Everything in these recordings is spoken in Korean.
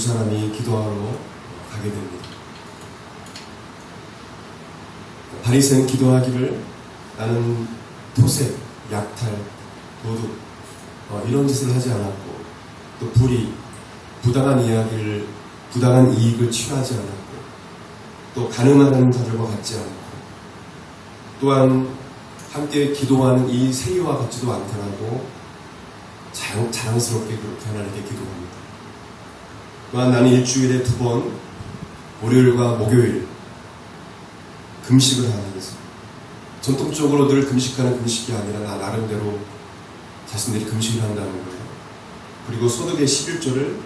두 사람이 기도하러 가게 됩니다. 바리새는 기도하기를 나는 토색, 약탈, 도둑 어, 이런 짓을 하지 않았고 또 불의, 부당한 이야기를 부당한 이익을 취하지 않았고 또 가늠하는 자들과 같지 않고 또한 함께 기도하는 이 세리와 같지도 않더라도 자랑, 자랑스럽게 그렇게 하나님께 기도합니다. 또한 나는 일주일에 두 번 월요일과 목요일 금식을 하면서 전통적으로 늘 금식하는 금식이 아니라 나 나름대로 자신들이 금식을 한다는 거예요. 그리고 소득의 11조를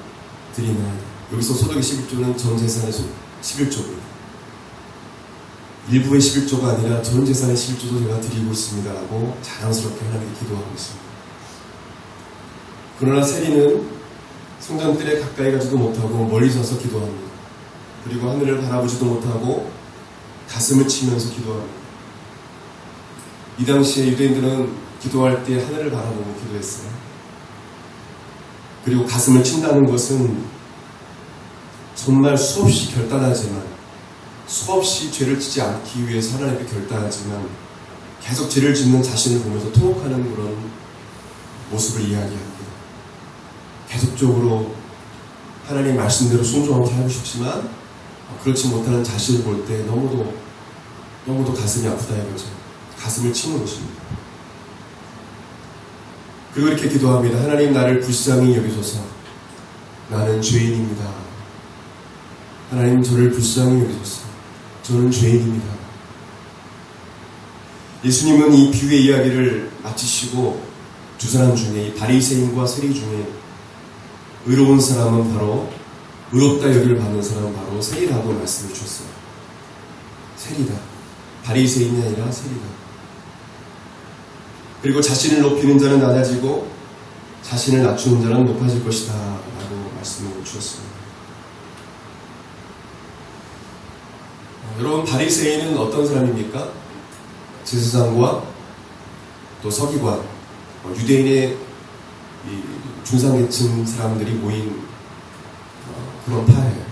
드리는 여기서 소득의 11조는 전 재산의 11조입니다. 일부의 11조가 아니라 전 재산의 11조도 제가 드리고 있습니다 라고 자랑스럽게 하나님께 기도하고 있습니다. 그러나 세리는 성전뜰에 가까이 가지도 못하고 멀리 서서 기도합니다. 그리고 하늘을 바라보지도 못하고 가슴을 치면서 기도합니다. 이 당시에 유대인들은 기도할 때 하늘을 바라보고 기도했어요. 그리고 가슴을 친다는 것은 정말 수없이 결단하지만 수없이 죄를 짓지 않기 위해서 하나님께 결단하지만 계속 죄를 짓는 자신을 보면서 통곡하는 그런 모습을 이야기합니다. 계속적으로 하나님 말씀대로 순종하고 살고 싶지만 그렇지 못하는 자신을 볼 때 너무도 너무도 가슴이 아프다 이거죠. 가슴을 치는 것입니다. 그리고 이렇게 기도합니다. 하나님 나를 불쌍히 여기소서. 나는 죄인입니다. 하나님 저를 불쌍히 여기소서. 저는 죄인입니다. 예수님은 이 비유의 이야기를 마치시고 두 사람 중에 이 바리새인과 세리 중에 의로운 사람은 바로 의롭다 여기를 받는 사람은 바로 세리라고 말씀해 주셨어요. 세리다. 바리새인이 아니라 세리다. 그리고 자신을 높이는 자는 낮아지고 자신을 낮추는 자는 높아질 것이다. 라고 말씀을 주셨습니다. 어, 여러분, 바리새인은 어떤 사람입니까? 제사장과 또 서기관, 어, 유대인의 이 중상계층 사람들이 모인 어, 그런 파예요.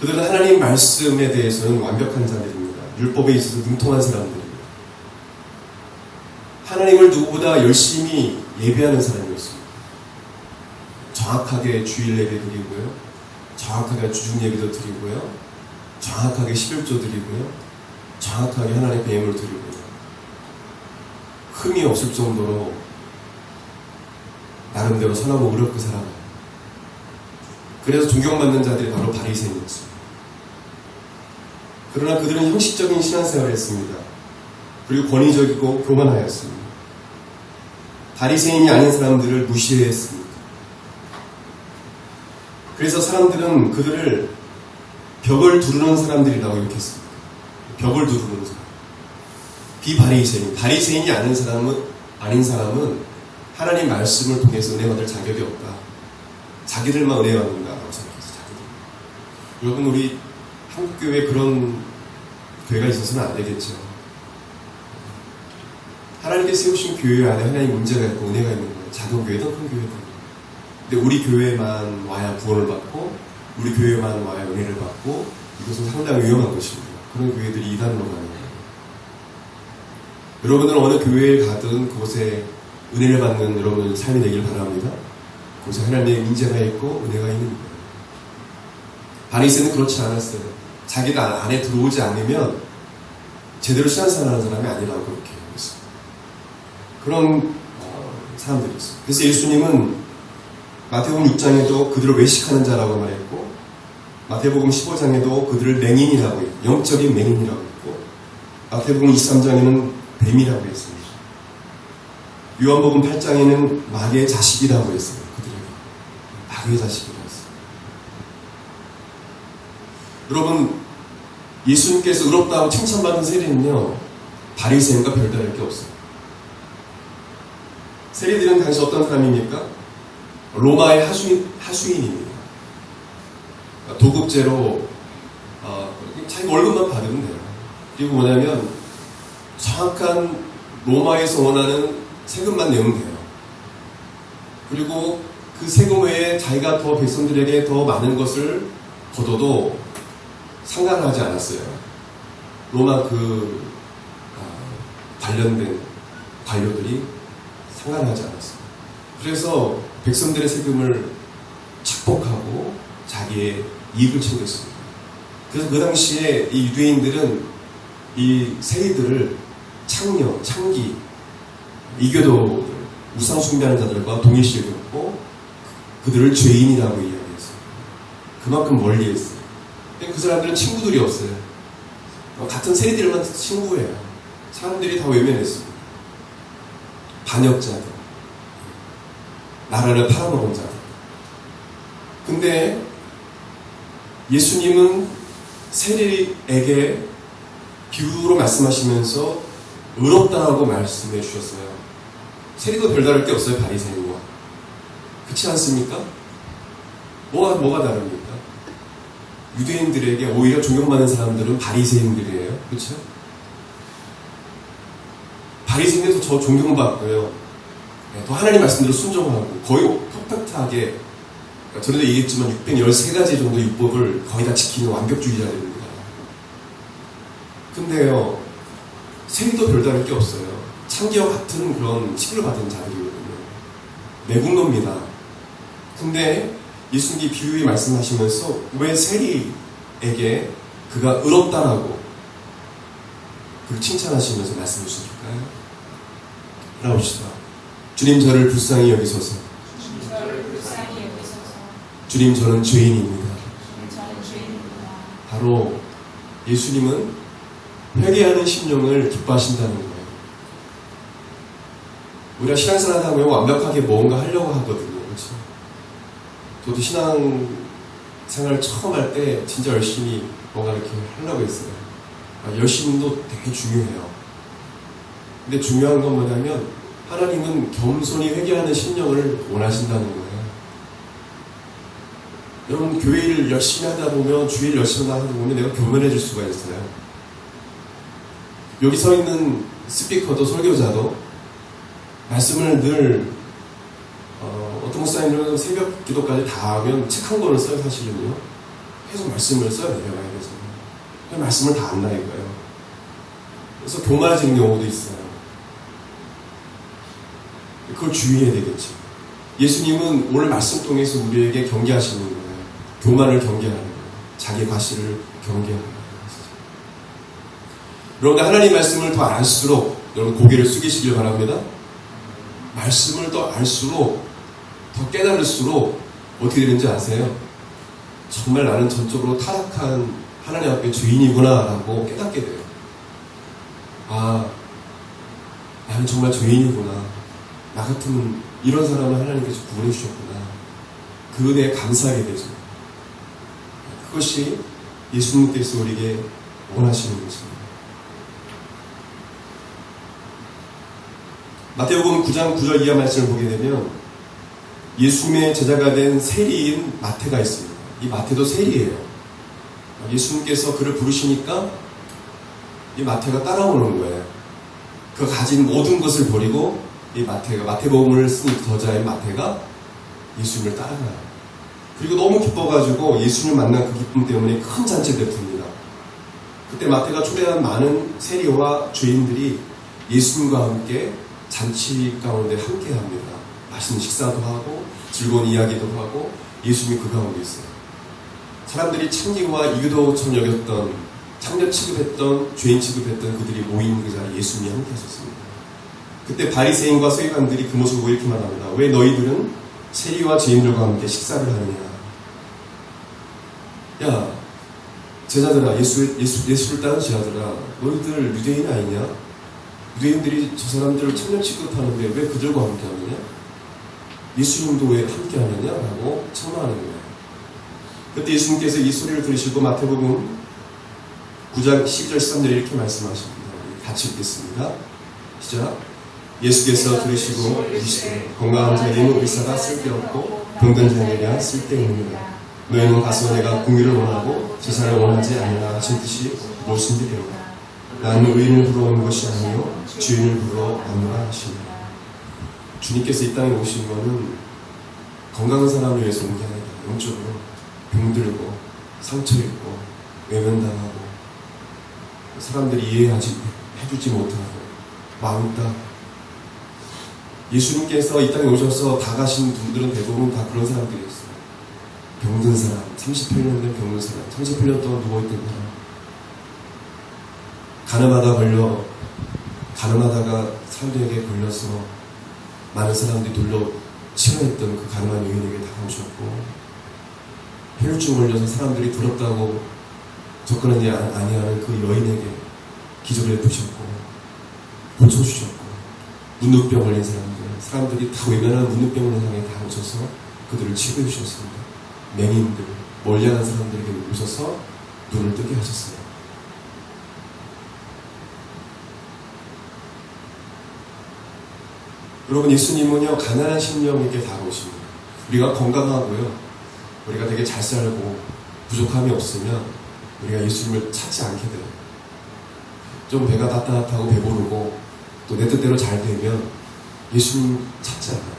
그들은 하나님 말씀에 대해서는 완벽한 자들입니다. 율법에 있어서 능통한 사람들입니다. 하나님을 누구보다 열심히 예배하는 사람이었습니다. 정확하게 주일 예배 드리고요. 정확하게 주중 예배도 드리고요. 정확하게 11조 드리고요. 정확하게 하나님의 배임을 드리고요. 흠이 없을 정도로 나름대로 선하고 의롭게 살아가요. 그래서 존경받는 자들이 바로 바리새인이었습니다. 그러나 그들은 형식적인 신앙생활을 했습니다. 그리고 권위적이고 교만하였습니다. 바리새인이 아닌 사람들을 무시했습니다. 그래서 사람들은 그들을 벽을 두르는 사람들이라고 욕했습니다. 벽을 두르는 사람. 비바리새인, 바리새인이 아닌 사람은 아닌 사람은 하나님 말씀을 통해서 은혜 받을 자격이 없다. 자기들만 은혜 받는다라고 생각해서 자기들. 여러분 우리 한국 교회에 그런 교회가 있어서는 안 되겠죠. 하나님께 세우신 교회 안에 하나님 문제가 있고 은혜가 있는 거예요. 작은 교회든 큰 교회든. 근데 우리 교회만 와야 구원을 받고 우리 교회만 와야 은혜를 받고 이것은 상당히 위험한 것입니다. 그런 교회들이 이단으로 가는 거예요. 여러분들은 어느 교회에 가든 그곳에 은혜를 받는 여러분 삶이 되길 바랍니다. 그곳에 하나님의 인재가 있고 은혜가 있는. 바리새는 그렇지 않았어요. 자기가 안에 들어오지 않으면 제대로 신앙생활하는 사람이 아니라고 그렇게 있어요. 그런 어, 사람들이 있어요. 그래서 예수님은 마태복음 6장에도 그들을 외식하는 자라고 말했고 마태복음 15장에도 그들을 맹인이라고 했고 영적인 맹인이라고 했고 마태복음 23장에는 뱀이라고 했습니다. 요한복음 8장에는 마귀의 자식이라고 했어요. 그들에게 마귀의 자식이라고 했어요. 여러분 예수님께서 의롭다고 칭찬받은 세리는요 바리새인과 별다를 게 없어요. 세리들은 당시 어떤 사람입니까? 로마의 하수인, 하수인입니다. 도급제로 어, 자기 월급만 받으면 돼요. 그리고 뭐냐면 정확한 로마에서 원하는 세금만 내면 돼요. 그리고 그 세금 외에 자기가 더 백성들에게 더 많은 것을 거둬도 상관하지 않았어요. 로마 그 아, 관련된 관료들이 상관하지 않았어요. 그래서 백성들의 세금을 착복하고 자기의 이익을 챙겼습니다. 그래서 그 당시에 이 유대인들은 이 세리들을 창녀, 창기, 이교도 우상 숭배하는 자들과 동일시했고 그들을 죄인이라고 이야기했어요. 그만큼 멀리했어요. 그 사람들은 친구들이 없어요. 어, 같은 세리들만 친구예요. 사람들이 다 외면했어요. 반역자들, 나라를 팔아먹은 자들. 근데 예수님은 세리에게 비유로 말씀하시면서 의롭다라고 말씀해 주셨어요. 세리도 별다를 게 없어요, 바리새인과. 그렇지 않습니까? 뭐가 뭐가 다릅니까? 유대인들에게 오히려 존경받는 사람들은 바리새인들이에요. 그렇죠? 바리새인들도 저 존경받고요. 네, 더 하나님 말씀대로 순종하고 거의 퍼펙트하게 전에도 얘기했지만 613가지 정도 율법을 거의 다 지키는 완벽주의자들입니다. 근데요, 세리도 별다를 게 없어요. 창기와 같은 그런 칙을 받은 자들이거든요. 매국노입니다. 근데 예수님이 비유에 말씀하시면서 왜 세리에게 그가 의롭다라고 그를 칭찬하시면서 말씀해 주실까요? 나옵시다. 주님 저를 불쌍히 여기소서. 주님. 저는 죄인입니다. 바로 예수님은 회개하는 심령을 기뻐하신다는 거예요. 우리가 신앙생활 하면 완벽하게 뭔가 하려고 하거든요. 그렇죠? 저도 신앙생활 처음 할 때 진짜 열심히 뭔가 이렇게 하려고 했어요. 아, 열심도 되게 중요해요. 근데 중요한 건 뭐냐면 하나님은 겸손히 회개하는 심령을 원하신다는 거예요. 여러분 교회를 열심히 하다 보면 주일 열심히 하다 보면 내가 교만해질 수가 있어요. 여기 서 있는 스피커도 설교자도 말씀을 늘 어, 어떤 목사님들은 새벽 기도까지 다 하면 책 한 권을 써요 사실은요. 계속 말씀을 써야 돼요 그래서 그 말씀을 다 안나 이거예요. 그래서 교만해지는 경우도 있어요. 그걸 주의해야 되겠죠. 예수님은 오늘 말씀 통해서 우리에게 경계하시는 거예요. 교만을 경계하는 거예요. 자기 과실을 경계하는 거예요. 그런가 하나님 말씀을 더 알수록 여러분 고개를 숙이시길 바랍니다. 말씀을 더 알수록 더 깨달을수록 어떻게 되는지 아세요? 정말 나는 전적으로 타락한 하나님 앞에 죄인이구나라고 깨닫게 돼요. 아, 나는 정말 죄인이구나. 나 같으면 이런 사람을 하나님께서 구원해 주셨구나. 그 은혜에 감사하게 되죠. 그것이 예수님께서 우리에게 원하시는 것입니다. 마태복음 9장 9절 이하 말씀을 보게 되면 예수님의 제자가 된 세리인 마태가 있습니다. 이 마태도 세리예요. 예수님께서 그를 부르시니까 이 마태가 따라오는 거예요. 그 가진 모든 것을 버리고 이 마태가 마태복음을 쓴 저자인 마태가 예수님을 따라가요. 그리고 너무 기뻐가지고 예수님을 만난 그 기쁨 때문에 큰 잔치를 베풉니다. 그때 마태가 초대한 많은 세리와 죄인들이 예수님과 함께 잔치 가운데 함께 합니다. 맛있는 식사도 하고 즐거운 이야기도 하고 예수님이 그 가운데 있어요. 사람들이 창기와 이교도처럼 여겼던 창녀 취급했던 죄인 취급했던 그들이 모인 그 자리에 예수님이 함께 하셨습니다. 그때 바리새인과 서기관들이 그 모습을 보고 이렇게 말합니다. 왜 너희들은 세리와 죄인들과 함께 식사를 하느냐? 야, 제자들아, 예수, 예수, 예수를 따른 제자들아, 너희들 유대인 아니냐? 유대인들이 저 사람들을 청년 취급하는데 왜 그들과 함께 하느냐? 예수님도 왜 함께 하느냐? 라고 청마하는 거예요. 그때 예수님께서 이 소리를 들으시고 마태복음 9장 12절 13절에 이렇게 말씀하십니다. 같이 읽겠습니다. 시작. 예수께서 들으시고 이르시되 건강한 자에게는 의사가 쓸데없고 병든 자에게야 쓸데있느니라. 너희는 가서 내가 궁유를 원하고 제사를 원하지 아니라 하신 뜻이 무엇인지 배우라. 나는 의인을 부러운 것이 아니요 주인을 부러 왔노라 하시니라. 주님께서 이 땅에 오신 것은 건강한 사람을 위해서 온 게 아니라 영적으로 병들고 상처 입고 외면당하고 사람들이 이해하지 해주지 못하고 왕따 예수님께서 이 땅에 오셔서 다 가신 분들은 대부분 다 그런 사람들이었어요. 병든 사람, 38년 된 병든 사람, 38년 동안 누워있던 사람. 가늠하다 걸려, 가늠하다가 사람들에게 걸려서 많은 사람들이 돌려 치료했던 그 가늠한 여인에게 다가오셨고, 혈루증 걸려서 사람들이 부럽다고 접근하지 아- 아니하는 그 여인에게 기적을 해주셨고, 고쳐 주셨고, 문득병 걸린 사람들, 사람들이 다 외면한 문득병을 향해 다 오셔서 그들을 치료해 주셨습니다. 맹인들, 멀리하는 사람들에게 오셔서 눈을 뜨게 하셨어요. 여러분, 예수님은요, 가난한 심령에게 다가오십니다. 우리가 건강하고요, 우리가 되게 잘 살고, 부족함이 없으면, 우리가 예수님을 찾지 않게 돼요. 좀 배가 따뜻하고 배부르고, 또 내 뜻대로 잘 되면, 예수님 찾지 않아요.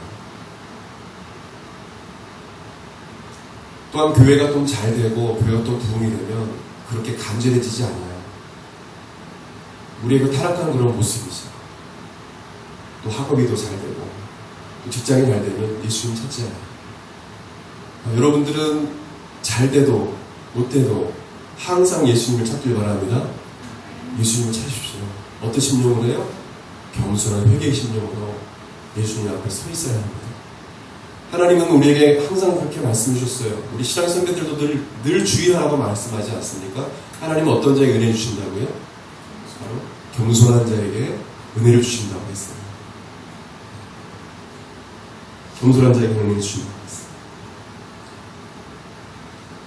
또한 교회가 좀 잘 되고 교회가 또 부흥이 되면 그렇게 간절해지지 않아요. 우리의 그 타락한 그런 모습이죠. 또 학업이 더 잘 되고 또 직장이 잘 되면 예수님 찾지 않아요. 아, 여러분들은 잘 돼도 못 돼도 항상 예수님을 찾길 바랍니다. 예수님을 찾으십시오. 어떤 심령으로 해요? 겸손한 회개의 심령으로 예수님 앞에 서 있어야 합니다. 하나님은 우리에게 항상 그렇게 말씀해 주셨어요. 우리 신앙 선배들도 늘, 늘 주의하라고 말씀하지 않습니까? 하나님은 어떤 자에게 은혜 주신다고요? 바로 겸손한 자에게 은혜를 주신다고 했어요. 겸손한 은혜를 주신다고 했어요.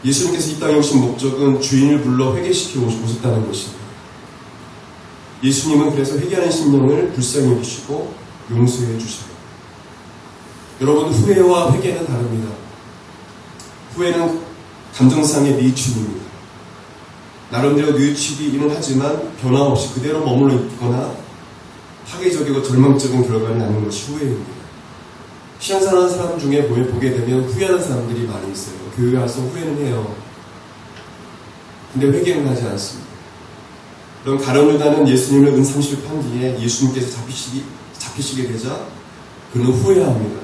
예수님께서 이 땅에 오신 목적은 주인을 불러 회개시켜 오셨다는 것입니다. 예수님은 그래서 회개하는 심령을 불쌍히 여기시고 용서해 주셔요. 여러분 후회와 회개는 다릅니다. 후회는 감정상의 뉘우침입니다. 나름대로 뉘우치기는 하지만 변화없이 그대로 머물러 있거나 파괴적이고 절망적인 결과를 낳는 것이 후회입니다. 신앙생활하는 사람 중에 보게 되면 후회하는 사람들이 많이 있어요. 교회 와서 후회는 해요. 근데 회개는 하지 않습니다. 그럼 가론 유다는 예수님을 은삼실 판 뒤에 예수님께서 잡히시기, 잡히시게 되자 그는 후회합니다.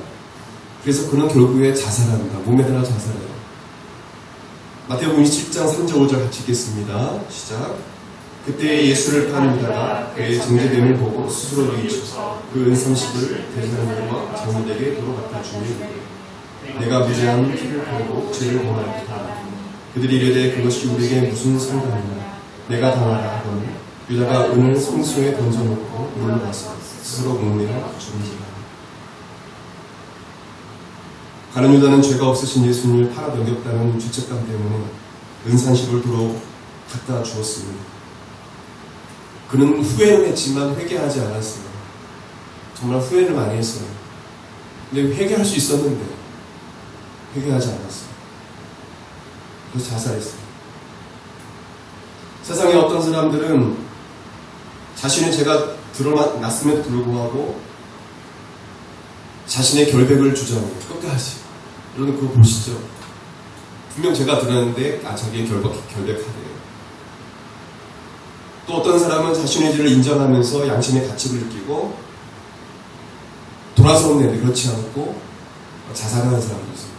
그래서 그는 결국에 자살합니다. 몸에 달아 자살해요. 마태복음 27장 3절 5절 같이 읽겠습니다. 시작. 그때 예수를 파는 유다가 그의 정제됨을 보고 스스로 이기쳐서 그 은삼십을 대사람들과 장로에게 도로 갖다 주니 내가 무죄한 피를 팔고 죄를 범하였다. 그들이 이르되 그것이 우리에게 무슨 상관이냐. 내가 당하라 하더니 유다가 은을 성소에 던져놓고 물러가서 스스로 목매어 죽은지라. 가는 유다는 죄가 없으신 예수님을 팔아 넘겼다는 죄책감 때문에 은산식을 도로 갖다 주었습니다. 그는 후회는 했지만 회개하지 않았어요. 정말 후회를 많이 했어요. 근데 회개할 수 있었는데 회개하지 않았어요. 그래서 자살했어요. 세상에 어떤 사람들은 자신의 죄가 드러났음에도 불구하고 자신의 결백을 주장해요. 끝까지. 여러분 그거 보시죠. 분명 제가 드러났는데 아 자기의 결백, 결백하대요. 또 어떤 사람은 자신의 죄를 인정하면서 양심의 가책을 느끼고 돌아서는데 그렇지 않고 자살하는 사람도 있어요.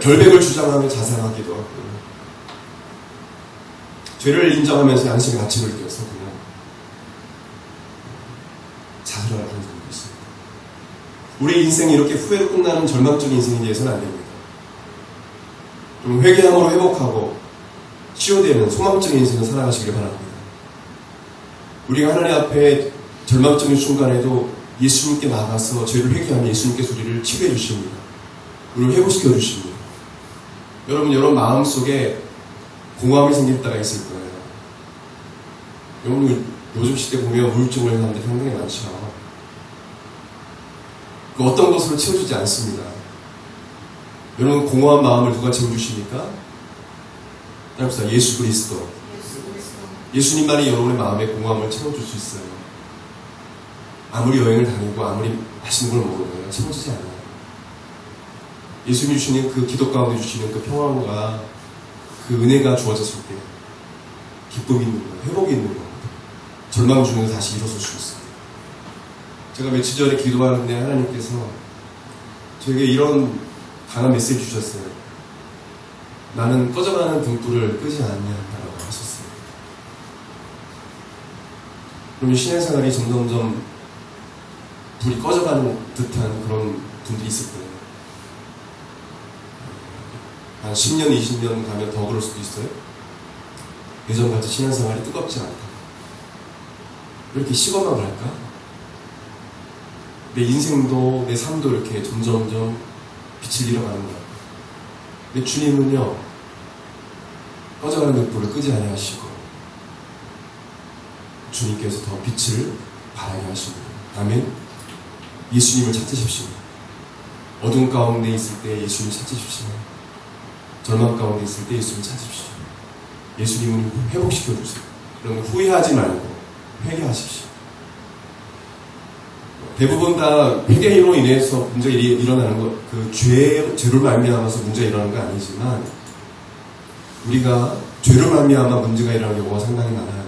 결백을 주장하며 자살하기도 하고 죄를 인정하면서 양심의 가책을 느껴서 그냥 자살을 하는 사람도 있습니다. 우리 인생이 이렇게 후회로 끝나는 절망적인 인생이 되어서는 안 됩니다. 좀 회개함으로 회복하고 치유되는 소망적인 인생을 살아가시길 바랍니다. 우리가 하나님 앞에 절망적인 순간에도 예수님께 나가서 죄를 회개하면 예수님께서 우리를 치유해 주십니다. 우리를 회복시켜 주십니다. 여러분, 여러분 마음 속에 공허함이 생길 때가 있을 거예요. 여러분, 요즘 시대 보면 우울증을 하는 사람들이 상당히 많죠. 그 어떤 것으로 채워주지 않습니다. 여러분, 공허한 마음을 누가 채워주십니까? 따라합시다. 예수 그리스도. 예수 그리스도 예수님만이 여러분의 마음에 공허함을 채워줄 수 있어요. 아무리 여행을 다니고 아무리 맛있는 걸 먹어도 채워지지 않아요. 예수님이 주시는 그 기도 가운데 주시는 그 평안과 그 은혜가 주어졌을 때 기쁨이 있는 거예요. 회복이 있는 겁니다. 절망 중에서 다시 일어설 수 있어요. 제가 며칠 전에 기도하는데 하나님께서 저에게 이런 강한 메시지 주셨어요. 나는 꺼져가는 등불을 끄지 않냐라고 하셨어요. 그러면 신앙생활이 점점점 불이 꺼져가는 듯한 그런 분들이 있을 거예요. 한 10년, 20년 가면 더 그럴 수도 있어요. 예전같이 신앙생활이 뜨겁지 않다. 왜 이렇게 식어만 갈까? 내 인생도, 내 삶도 이렇게 점점점 빛을 잃어가는 거야. 근데 주님은요, 꺼져가는 등불을 끄지 아니하시고, 주님께서 더 빛을 발하게 하십니다. 아멘. 예수님을 찾으십시오. 어둠 가운데 있을 때 예수님 찾으십시오. 절망 가운데 있을 때 예수님 찾으십시오. 예수님을 회복시켜 주세요. 그러면 후회하지 말고 회개하십시오. 대부분 다 회개로 인해서 문제가 일- 일어나는 것, 그 죄, 죄를 말미암아서 문제가 일어나는 건 아니지만 우리가 죄를 말미암아 문제가 일어나는 경우가 상당히 많아요.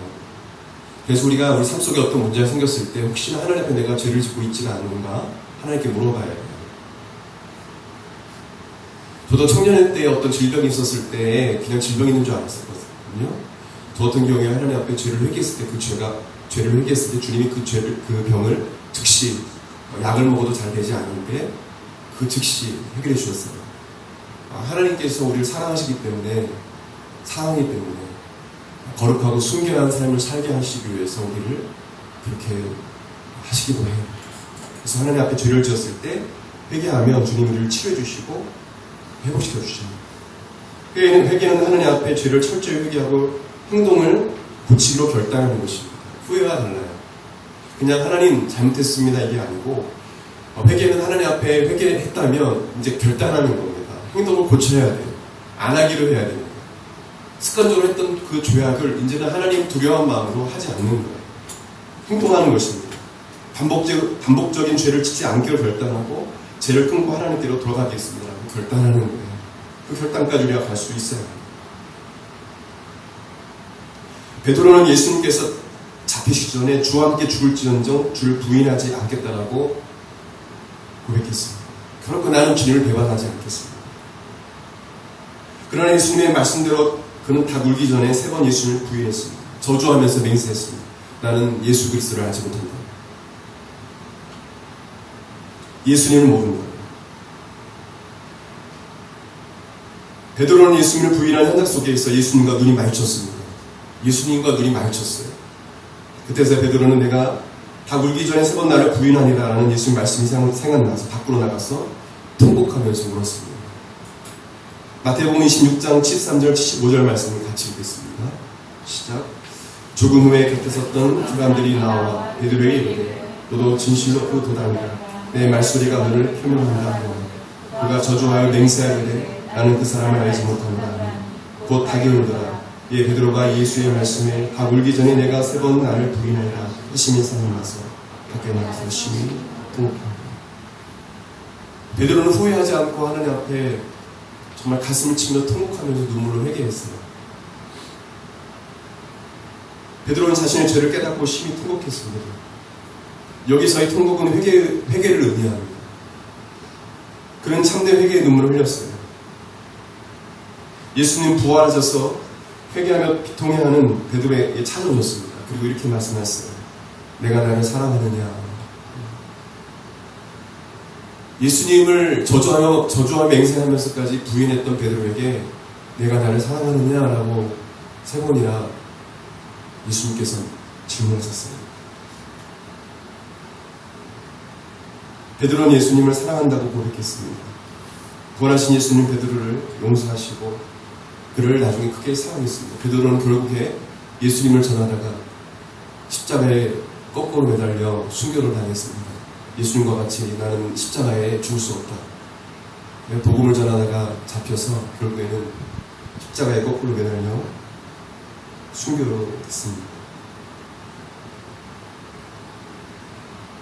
그래서 우리가 우리 삶 속에 어떤 문제가 생겼을 때 혹시나 하나님 앞에 내가 죄를 짓고 있지는 않은가 하나님께 물어봐야 돼요. 저도 청년일 때 어떤 질병이 있었을 때 그냥 질병 있는 줄 알았었거든요. 저 같은 경우에 하나님 앞에 죄를 회개했을 때 그 죄가 죄를 회개했을 때 주님이 그 죄를 그 병을 즉시 약을 먹어도 잘 되지 않는데 그 즉시 해결해 주셨어요. 아, 하나님께서 우리를 사랑하시기 때문에 사랑이기 때문에 거룩하고 순결한 삶을 살게 하시기 위해서 우리를 그렇게 하시기도 해요. 그래서 하나님 앞에 죄를 지었을 때 회개하면 주님이 우리를 치료해 주시고 회복시켜 주십니다. 회개는, 회개는 하나님 앞에 죄를 철저히 회개하고 행동을 고치기로 결단하는 것입니다. 후회가 달라요. 그냥 하나님 잘못했습니다 이게 아니고 어, 회개는 하나님 앞에 회개했다면 이제 결단하는 겁니다. 행동을 고쳐야 돼요. 안 하기로 해야 됩니다. 습관적으로 했던 그 죄악을 이제는 하나님 두려운 마음으로 하지 않는 거예요. 행동하는 것입니다. 반복적, 반복적인 죄를 짓지 않기로 결단하고 죄를 끊고 하나님께로 돌아가겠습니다 라고 결단하는 거예요. 그 결단까지 우리가 갈 수 있어요. 베드로는 예수님께서 잡히시기 전에 주와 함께 죽을지언정 주를 부인하지 않겠다라고 고백했습니다. 결코 나는 주님을 배반하지 않겠습니다. 그러나 예수님의 말씀대로 그는 다 울기 전에 세 번 예수님을 부인했습니다. 저주하면서 맹세했습니다. 나는 예수 그리스도를 알지 못한다. 예수님을 거예요. 베드로는 예수님을 부인한 현장 속에서 예수님과 눈이 마주쳤습니다. 예수님과 눈이 마주쳤어요. 그때서 베드로는 내가 다 울기 전에 세 번 나를 부인하니라라는 예수님 말씀이 생각- 생각나서 밖으로 나가서 통곡하면서 울었습니다. 마태복음 26장 73절 75절 말씀을 같이 읽겠습니다. 시작. 조금 후에 곁에 섰던 사람들이 나와 베드로에게 이르되 너도 진실로 그 도당이라 내 말소리가 너를 표명한다 그가 저주하여 맹세하되 나는 그 사람을 알지 못한다 곧 울더라 예 베드로가 예수의 말씀에 닭 울기 전에 내가 세 번 나를 부인하라 하심이 생각나서 밖에 나가서 심히 통곡합니다 베드로는 후회하지 않고 하나님 앞에 정말 가슴을 치며 통곡하면서 눈물로 회개했어요 베드로는 자신의 죄를 깨닫고 심히 통곡했습니다 여기서의 통곡은 회개, 회개를 의미합니다. 그는 참된 회개의 눈물을 흘렸어요. 예수님 부활하셔서 회개하며 비통해하는 베드로에게 찾아오셨습니다. 그리고 이렇게 말씀하셨어요. 내가 나를 사랑하느냐. 예수님을 저주하며, 저주하며 맹세하면서까지 부인했던 베드로에게 내가 나를 사랑하느냐라고 세 번이나 예수님께서 질문하셨어요. 베드로는 예수님을 사랑한다고 고백했습니다. 부활하신 예수님 베드로를 용서하시고 그를 나중에 크게 사랑했습니다. 베드로는 결국에 예수님을 전하다가 십자가에 거꾸로 매달려 순교를 당했습니다. 예수님과 같이 나는 십자가에 죽을 수 없다. 내가 복음을 전하다가 잡혀서 결국에는 십자가에 거꾸로 매달려 순교로 됐습니다.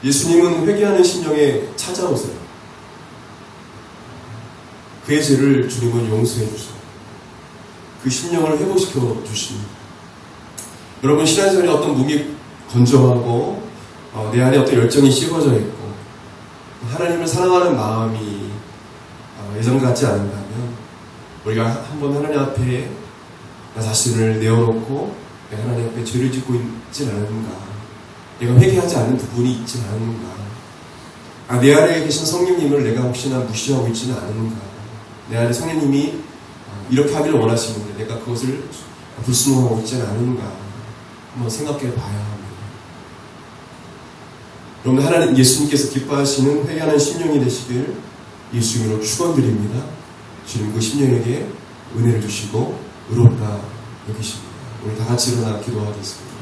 예수님은 회개하는 심령에 찾아오세요. 그의 죄를 주님은 용서해 주세요. 그 심령을 회복시켜 주십니다. 여러분 신앙생활에 어떤 몸이 건조하고 어, 내 안에 어떤 열정이 식어져 있고 하나님을 사랑하는 마음이 어, 예전 같지 않는다면 우리가 한번 하나님 앞에 나 자신을 내어놓고 내가 하나님 앞에 죄를 짓고 있진 않은가 내가 회개하지 않는 부분이 있진 않은가 아, 내 안에 계신 성령님을 내가 혹시나 무시하고 있지는 않은가 내 안에 성령님이 어, 이렇게 하기를 원하시는데 내가 그것을 불순종하고 있지는 않은가 한번 생각해 봐야 합니다. 여러분 하나님 예수님께서 기뻐하시는 회개하는 심령이 되시길 예수님으로 축원드립니다. 주님 그 심령에게 은혜를 주시고 의롭다 여기십니다. 우리 다 같이 일어나 기도하겠습니다.